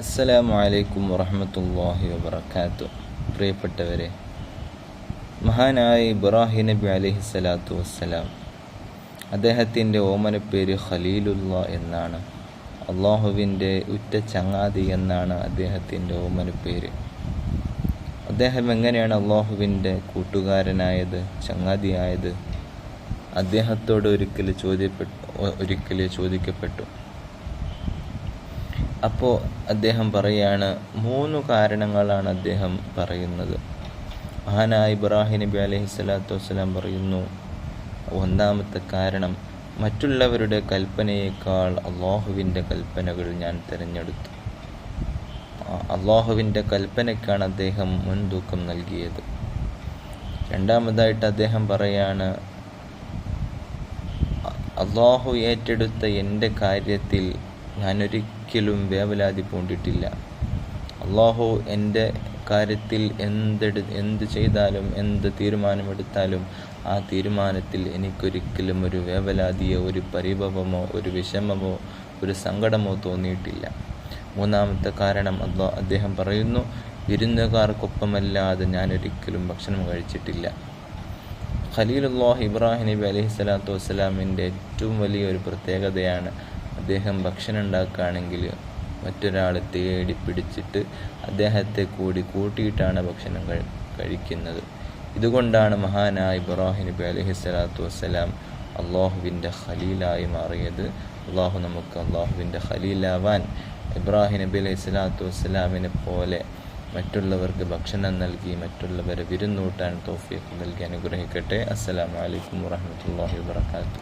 അസ്സലാമു അലൈക്കും വറഹമത്തല്ലാഹി വബർക്കാത്തു പ്രിയപ്പെട്ടവരെ മഹാനായ ഇബ്രാഹിം നബി അലഹി സ്വലാത്തു വസ്സലാം അദ്ദേഹത്തിന്റെ പേര് ഖലീലുള്ള എന്നാണ്. അള്ളാഹുവിന്റെ ഉറ്റ ചങ്ങാതി എന്നാണ് അദ്ദേഹത്തിന്റെ പേര്. അദ്ദേഹം എങ്ങനെയാണ് അള്ളാഹുവിന്റെ കൂട്ടുകാരനായത് ചങ്ങാതിയായത്? അദ്ദേഹത്തോട് ഒരിക്കൽ ചോദ്യപ്പെട്ടു ഒരിക്കൽ ചോദിക്കപ്പെട്ടു. അപ്പോൾ അദ്ദേഹം പറയുകയാണ് മൂന്ന് കാരണങ്ങളാണ് അദ്ദേഹം പറയുന്നത്. മഹാനായ ഇബ്രാഹിം നബി അലൈഹി സ്വലാത്തു വസ്സലാം പറയുന്നു ഒന്നാമത്തെ കാരണം മറ്റുള്ളവരുടെ കൽപ്പനയേക്കാൾ അള്ളാഹുവിന്റെ കൽപ്പനകൾ ഞാൻ തിരഞ്ഞെടുത്തു. അള്ളാഹുവിന്റെ കൽപ്പനയ്ക്കാണ് അദ്ദേഹം മുൻതൂക്കം നൽകിയത്. രണ്ടാമതായിട്ട് അദ്ദേഹം പറയാണ് അള്ളാഹു ഏറ്റെടുത്ത എന്റെ കാര്യത്തിൽ ഞാനൊരിക്കലും വേവലാതി പൂണ്ടിട്ടില്ല അള്ളാഹു എന്റെ കാര്യത്തിൽ എന്തെടു എന്ത് ചെയ്താലും എന്ത് തീരുമാനമെടുത്താലും ആ തീരുമാനത്തിൽ എനിക്കൊരിക്കലും ഒരു വേവലാതിയോ ഒരു പരിഭവമോ ഒരു വിഷമമോ ഒരു സങ്കടമോ തോന്നിയിട്ടില്ല. മൂന്നാമത്തെ കാരണം അള്ളാ അദ്ദേഹം പറയുന്നു വിരുന്നുകാർക്കൊപ്പമല്ലാതെ ഞാനൊരിക്കലും ഭക്ഷണം കഴിച്ചിട്ടില്ല. ഖലീലുല്ലാഹ് ഇബ്രാഹിം നബി അലൈഹി സ്വലാത്തു വസ്സലാമിന്റെ ഏറ്റവും വലിയൊരു പ്രത്യേകതയാണ് അദ്ദേഹം ഭക്ഷണം ഉണ്ടാക്കുകയാണെങ്കിൽ മറ്റൊരാളെ തേടി പിടിച്ചിട്ട് അദ്ദേഹത്തെ കൂടി കൂട്ടിയിട്ടാണ് ഭക്ഷണം കഴിക്കുന്നത്. ഇതുകൊണ്ടാണ് മഹാനായ ഇബ്രാഹിം നബി അലഹി സ്വലാത്തു വസ്സലാം അള്ളാഹുവിന്റെ ഖലീലായി മാറിയത്. അള്ളാഹു നമുക്ക് അള്ളാഹുവിന്റെ ഖലീലാവാൻ ഇബ്രാഹിം നബി അലൈഹി സ്വലാത്തു വസ്സലാമിനെ പോലെ മറ്റുള്ളവർക്ക് ഭക്ഷണം നൽകി മറ്റുള്ളവരെ വിരുന്നൂട്ടാൻ തോഫിയൊക്കെ നൽകി അനുഗ്രഹിക്കട്ടെ. അസ്സലാമു അലൈക്കും വറഹമത്തല്ലാഹി വാത്തു